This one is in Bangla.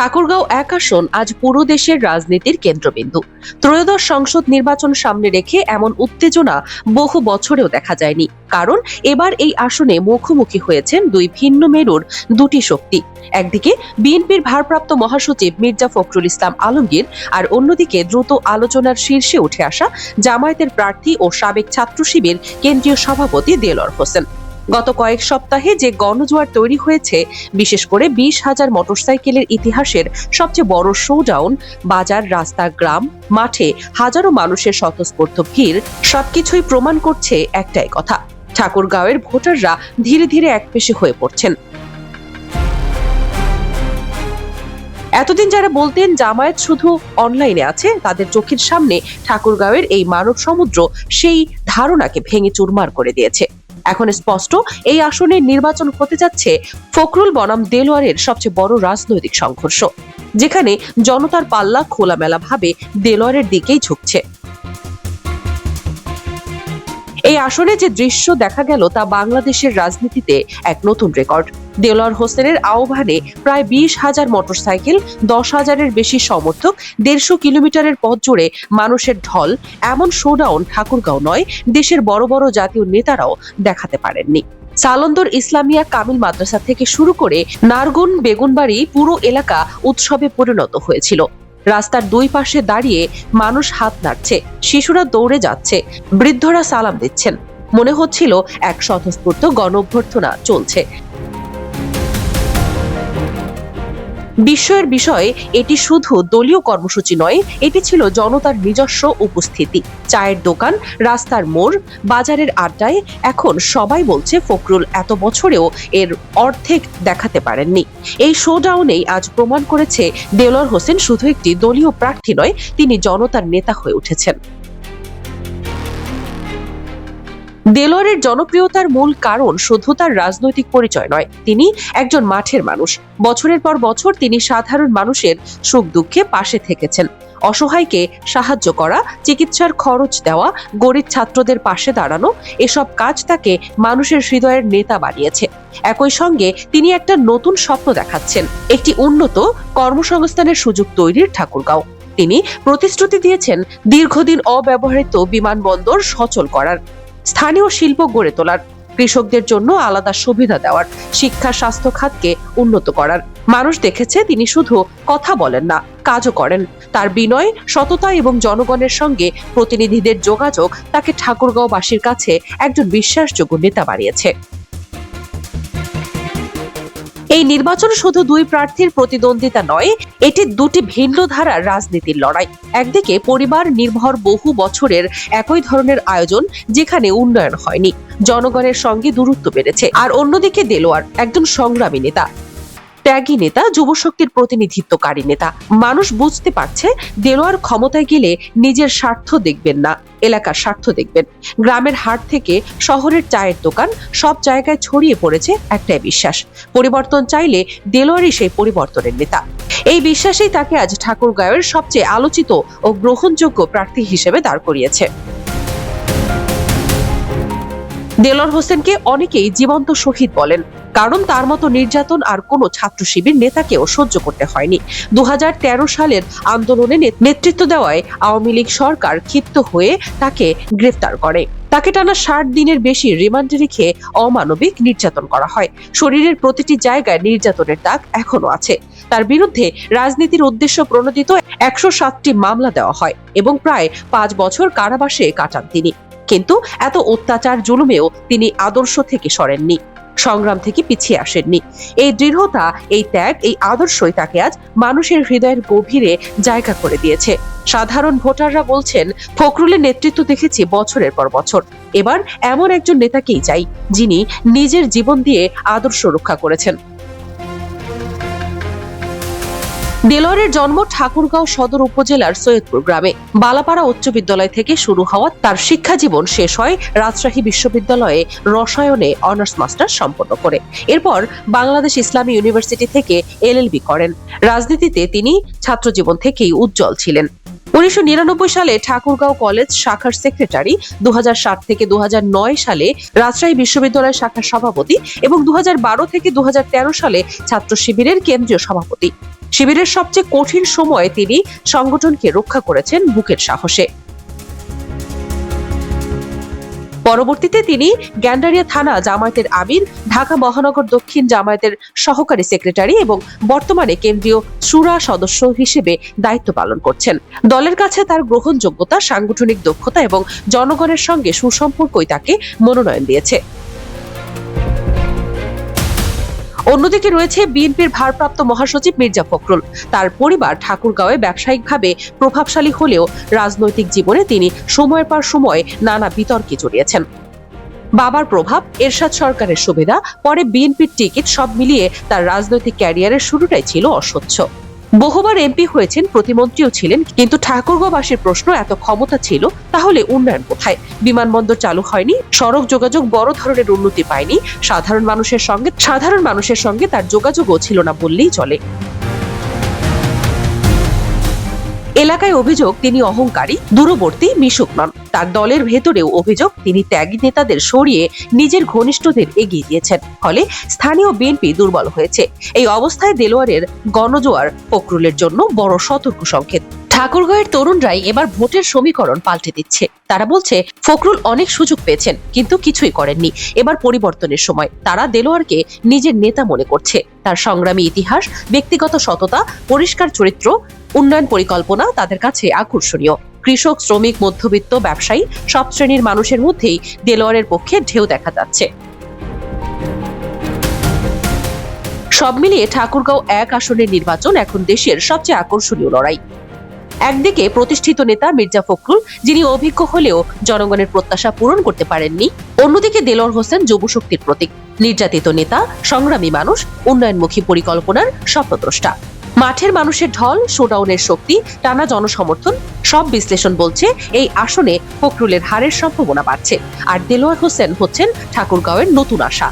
ঠাকুরগাঁও এক আসন আজ পুরো দেশের রাজনীতির কেন্দ্রবিন্দু। ত্রয়োদশ সংসদ নির্বাচন সামনে রেখে এমন উত্তেজনা বহু বছরেও দেখা যায়নি। কারণ এবার এই আসনে মুখোমুখি হয়েছেন দুই ভিন্ন মেরুর দুটি শক্তি। একদিকে বিএনপির ভারপ্রাপ্ত মহাসচিব মির্জা ফখরুল ইসলাম আলমগীর আর অন্যদিকে দ্রুত আলোচনার শীর্ষে উঠে আসা জামায়াতের প্রার্থী ও সাবেক ছাত্র শিবির কেন্দ্রীয় সভাপতি দেলোয়ার হোসেন। গত কয়েক সপ্তাহে যে গণজোয়ার তৈরি হয়েছে, বিশেষ করে বিশ হাজার মোটরসাইকেলের ইতিহাসের সবচেয়ে বড় শোডাউন বাজার, রাস্তা, গ্রাম, মাঠে হাজারো মানুষের স্বতঃস্ফূর্ত ভিড়, সবকিছুই প্রমাণ করছে একটাই কথা, ঠাকুরগাঁওয়ের ভোটাররা ধীরে ধীরে একপেশে হয়ে পড়ছেন। এতদিন যারা বলতেন জামায়াত শুধু অনলাইনে আছে, তাদের চোখের সামনে ঠাকুরগাঁওয়ের এই মানব সমুদ্র সেই ধারণাকে ভেঙে চুরমার করে দিয়েছে। এখন স্পষ্ট, এই আসনে নির্বাচন হতে যাচ্ছে ফখরুল বনাম দেলোয়ারের সবচেয়ে বড় রাজনৈতিক সংঘর্ষ, যেখানে জনতার পাল্লা খোলামেলা ভাবে দেলোয়ারের দিকেই ঝুঁকছে। এই আসনে যে দৃশ্য দেখা গেল তা বাংলাদেশের রাজনীতিতে এক নতুন রেকর্ড। দেলোয়ার হোসেনের আহ্বানে প্রায় বিশ হাজার মোটরসাইকেল, দশ হাজারের বেশি সমর্থক, দেড়শো কিলোমিটারের পথ জুড়ে মানুষের ঢল, এমন শোডাউন ঠাকুরগাঁও নয়, দেশের বড় বড় জাতীয় নেতারাও দেখাতে পারেননি। সালন্দর ইসলামিয়া কামিল মাদ্রাসা থেকে শুরু করে নারগুন বেগুনবাড়ি পুরো এলাকা উৎসবে পরিণত হয়েছিল। রাস্তার দুই পাশে দাঁড়িয়ে মানুষ হাত নাড়ছে, শিশুরা দৌড়ে যাচ্ছে, বৃদ্ধরা সালাম দিচ্ছেন। মনে হচ্ছিল এক স্বতঃস্ফূর্ত গণ অভ্যর্থনা চলছে। বিস্ময়ের বিষয়ে, এটি শুধু দলীয় কর্মসূচি নয়, এটি ছিল জনতার নিজস্ব উপস্থিতি। চায়ের দোকান, রাস্তার মোড়, বাজারের আড্ডায়, এখন সবাই বলছে ফখরুল এত বছরেও এর অর্ধেক দেখাতে পারেননি। এই শোডাউনেই আজ প্রমাণ করেছে দেলোয়ার হোসেন শুধু একটি দলীয় প্রার্থী নয়, তিনি জনতার নেতা হয়ে উঠেছেন। দেলোয়ারের জনপ্রিয়তার মূল কারণ শুধু তার রাজনৈতিক পরিচয় নয়, তিনি একজন মাঠের মানুষ। বছরের পর বছর তিনি সাধারণ মানুষের সুখ দুঃখে পাশে থেকেছেন। অসহায়কে সাহায্য করা, চিকিৎসার খরচ দেওয়া, গরিব ছাত্রদের পাশে দাঁড়ানো, এসব কাজ তাকে মানুষের হৃদয়ের নেতা বানিয়েছে। একই সঙ্গে তিনি একটা নতুন স্বপ্ন দেখাচ্ছেন, একটি উন্নত কর্মসংস্থানের সুযোগ তৈরির ঠাকুরগাঁও। তিনি প্রতিশ্রুতি দিয়েছেন দীর্ঘদিন অব্যবহৃত বিমানবন্দর সচল করার। স্থানীয় শিল্প গড়ে তোলার কৃষকদের জন্য আলাদা সুবিধা দেওয়ার শিক্ষা স্বাস্থ্য খাতকে উন্নত করার। মানুষ দেখেছে তিনি শুধু কথা বলেন না, কাজও করেন। তার বিনয়, সততা এবং জনগণের সঙ্গে প্রতিনিধিদের যোগাযোগ তাকে ঠাকুরগাঁওবাসীর কাছে একজন বিশ্বাসযোগ্য নেতা বানিয়েছে। এই নির্বাচন শুধু দুই প্রার্থীর প্রতিদ্বন্দ্বিতা নয়, এটি দুটি ভিন্ন ধারার রাজনীতির লড়াই। একদিকে পরিবার নির্ভর বহু বছরের একই ধরনের আয়োজন, যেখানে উন্নয়ন হয়নি। জনগণের সঙ্গে দূরত্ব বেড়েছে। আর অন্যদিকে দেলোয়ার, একজন সংগ্রামী নেতা। ত্যাগী নেতা, যুবশক্তির প্রতিনিধিত্বকারী নেতা। মানুষ বুঝতে পারছে, দেলোয়ার ক্ষমতায় গেলে নিজের স্বার্থ দেখবেন না, এলাকার স্বার্থ দেখবেন। গ্রামের হাট থেকে শহরের চায়ের দোকান সব জায়গায় ছড়িয়ে পড়েছে একটাই বিশ্বাস, পরিবর্তন চাইলে দেলোয়ারই সেই পরিবর্তনের নেতা। এই বিশ্বাসেই তাকে আজ ঠাকুরগাঁওয়ের সবচেয়ে আলোচিত ও গ্রহণযোগ্য প্রার্থী হিসেবে দাঁড় করিয়েছে। দেলোয়ার হোসেনকে অনেকেই জীবন্ত শহীদ বলেন কারণ তার মতো নির্যাতন আর কোনো ছাত্র শিবির নেতাকেও সহ্য করতে হয়নি। দুহাজার তেরো সালের আন্দোলনে নেতৃত্ব দেওয়ায় আওয়ামী লীগ সরকার ক্ষিপ্ত হয়ে তাকে গ্রেফতার করে। তাকে টানা ষাট দিনের বেশি রিমান্ডে রেখে অমানবিক নির্যাতন করা হয়। শরীরের প্রতিটি জায়গায় নির্যাতনের দাগ এখনও আছে। তার বিরুদ্ধে রাজনীতির উদ্দেশ্য প্রণোদিত একশো সাতটি মামলা দেওয়া হয় এবং প্রায় পাঁচ বছর কারাবাসে কাটান তিনি। কিন্তু এত অত্যাচার জুলুমেও তিনি আদর্শ থেকে সরেননি। সংগ্রাম থেকে পিছিয়ে আসেননি। এই দৃঢ়তা, এই ত্যাগ, এই আদর্শই তাকে আজ মানুষের হৃদয়ের গভীরে জায়গা করে দিয়েছে। সাধারণ ভোটাররা বলছেন, ফখরুলের নেতৃত্ব দেখেছি বছরের পর বছর। এবার এমন একজন নেতাকেই চাই, যিনি নিজের জীবন দিয়ে আদর্শ রক্ষা করেছেন। দেলোয়ারের জন্ম ঠাকুরগাঁও সদর উপজেলার সৈয়দপুর গ্রামে। বালাপাড়া উচ্চ বিদ্যালয় থেকে শুরু হওয়া তার শিক্ষা জীবন শেষ হয় রাজশাহী বিশ্ববিদ্যালয়ে রসায়নে অনার্স মাস্টার সম্পন্ন করে। এরপর বাংলাদেশ ইসলামী ইউনিভার্সিটি থেকে এলএলবি করেন। রাজনীতিতে তিনি ছাত্রজীবন থেকেই উজ্জ্বল ছিলেন। উনিশশো নিরানব্বই সালে ঠাকুরগাঁও কলেজ শাখার সেক্রেটারি, দুহাজার সাত থেকে দু হাজার নয় সালে রাজশাহী বিশ্ববিদ্যালয় শাখার সভাপতি এবং দু হাজার বারো থেকে দু হাজার তেরো সালে ছাত্র শিবিরের কেন্দ্রীয় সভাপতি। শিবিরের সবচেয়ে কঠিন সময়ে তিনি সংগঠনকে রক্ষা করেছেন বুকের সাহসে। পরবর্তীতে তিনি গ্যান্ডারিয়া থানা জামায়াতের আমির, ঢাকা মহানগর দক্ষিণ জামায়াতের সহকারী সেক্রেটারি এবং বর্তমানে কেন্দ্রীয় সুরা সদস্য হিসেবে দায়িত্ব পালন করছেন। দলের কাছে তার গ্রহণযোগ্যতা, সাংগঠনিক দক্ষতা এবং জনগণের সঙ্গে সুসম্পর্কই তাকে মনোনয়ন দিয়েছে। অন্যদিকে রয়েছে বিএনপির ভারপ্রাপ্ত মহাসচিব মির্জা ফখরুল। তার পরিবার ঠাকুরগাঁওয়ে ব্যবসায়িকভাবে প্রভাবশালী হলেও রাজনৈতিক জীবনে তিনি সময়ের পর সময় নানা বিতর্কে জড়িয়েছেন। বাবার প্রভাব, এরশাদ সরকারের সুবিধা, পরে বিএনপির টিকিট সব মিলিয়ে তার রাজনৈতিক ক্যারিয়ারের শুরুটাই ছিল অস্বচ্ছ বহুবার এমপি হয়েছেন, প্রতিমন্ত্রীও ছিলেন, কিন্তু ঠাকুরগাঁওবাসীর প্রশ্ন এত ক্ষমতা ছিল, তাহলে উন্নয়ন কোথায়? বিমানবন্দর চালু হয়নি, সড়ক যোগাযোগ বড় ধরনের উন্নতি পায়নি, সাধারণ মানুষের সঙ্গে, সাধারণ মানুষের সঙ্গে তার যোগাযোগও ছিল না বললেই চলে। এলাকায় অভিযোগ, তিনি অহংকারী, দূরবর্তী, মিশুক নন। তার দলের ভেতরেও অভিযোগ, তিনি ত্যাগী নেতাদের সরিয়ে নিজের ঘনিষ্ঠদের এগিয়ে দিয়েছেন। ফলে স্থানীয় বিএনপি দুর্বল হয়েছে। এই অবস্থায় দেলোয়ারের গণজোয়ার ফখরুলের জন্য বড় সতর্ক সংকেত। ঠাকুরগাঁয়ের তরুণরাই এবার ভোটের সমীকরণ পাল্টে দিচ্ছে। তারা বলছে, ফখরুল অনেক সুযোগ পেয়েছেন, কিন্তু কিছুই করেননি। এবার পরিবর্তনের সময় তারা দেলোয়ারকে নিজের নেতা মনে করছে। তার সংগ্রামী ইতিহাস, ব্যক্তিগত সততা, পরিষ্কার চরিত্র উন্নয়ন পরিকল্পনা তাদের কাছে আকর্ষণীয়। কৃষক, শ্রমিক, মধ্যবিত্ত, ব্যবসায়ী সব শ্রেণির মানুষের মধ্যেই দেলোয়ারের পক্ষে ঢেউ দেখা যাচ্ছে। সব মিলিয়ে ঠাকুরগাঁও এক আসনের নির্বাচন এখন দেশের সবচেয়ে আকর্ষণীয় লড়াই। একদিকে প্রতিষ্ঠিত নেতা মির্জা ফখরুল, যিনি অভিজ্ঞ হলেও জনগণের প্রত্যাশা পূরণ করতে পারেননি। অন্যদিকে দেলোয়ার হোসেন যুবশক্তির প্রতীক। নির্যাতিত নেতা, সংগ্রামী মানুষ, উন্নয়নমুখী পরিকল্পনার স্বপ্নদ্রষ্টা। মাঠের মানুষের ঢল শোডাউনের শক্তি, টানা জনসমর্থন, সব বিশ্লেষণ বলছে এই আসনে ফখরুলের হারের সম্ভাবনা বাড়ছে। আর দেলোয়ার হোসেন হচ্ছেন ঠাকুরগাঁওয়ের নতুন আশা।